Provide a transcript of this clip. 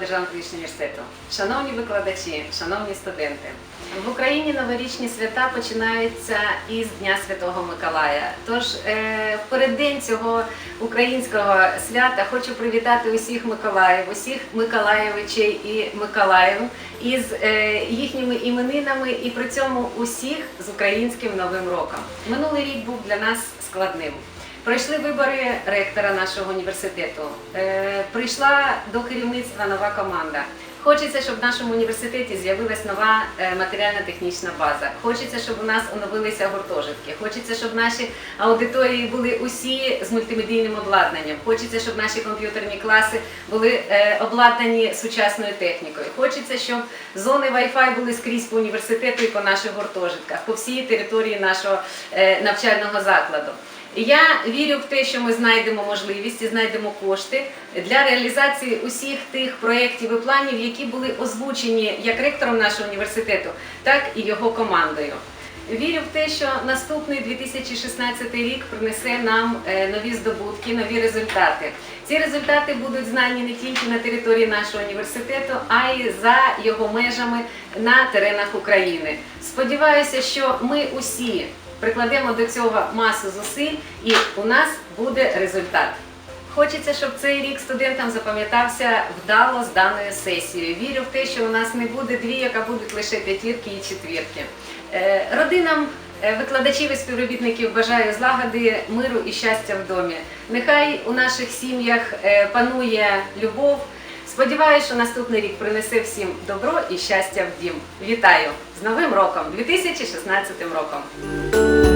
державного педагогічного університету. Шановні викладачі, шановні студенти, в Україні новорічні свята починаються із Дня Святого Миколая. Тож е, переддень цього українського свята хочу привітати усіх Миколаїв, усіх Миколаєвичей і Миколаїв із е, їхніми іменинами і при цьому усіх з українським новим роком. Минулий рік був для нас складним. Пройшли вибори ректора нашого університету. Е, прийшла до керівництва нова команда. Хочеться, щоб в нашому університеті з'явилась нова е, матеріально-технічна база. Хочеться, щоб у нас оновилися гуртожитки. Хочеться, щоб наші аудиторії були усі з мультимедійним обладнанням. Хочеться, щоб наші комп'ютерні класи були е, обладнані сучасною технікою. Хочеться, щоб зони Wi-Fi були скрізь по університету і по наших гуртожитках, по всій території нашого навчального закладу. Я вірю в те, що ми знайдемо можливість і знайдемо кошти для реалізації усіх тих проєктів і планів, які були озвучені як ректором нашого університету, так і його командою. Вірю в те, що наступний 2016 рік принесе нам е, нові здобутки, нові результати. Ці результати будуть знані не тільки на території нашого університету, а й за його межами на теренах України. Сподіваюся, що ми усі прикладемо до цього масу зусиль, і у нас буде результат. Хочеться, щоб цей рік студентам запам'ятався вдало з даною сесією. Вірю в те, що у нас не буде двійок, а будуть лише п'ятірки і четвірки. Е, Родинам е, викладачів і співробітників бажаю злагоди, миру і щастя в домі. Нехай у наших сім'ях е, панує любов. Сподіваюся, що наступний рік принесе всім добро і щастя в дім. Вітаю з Новим роком, 2016 роком!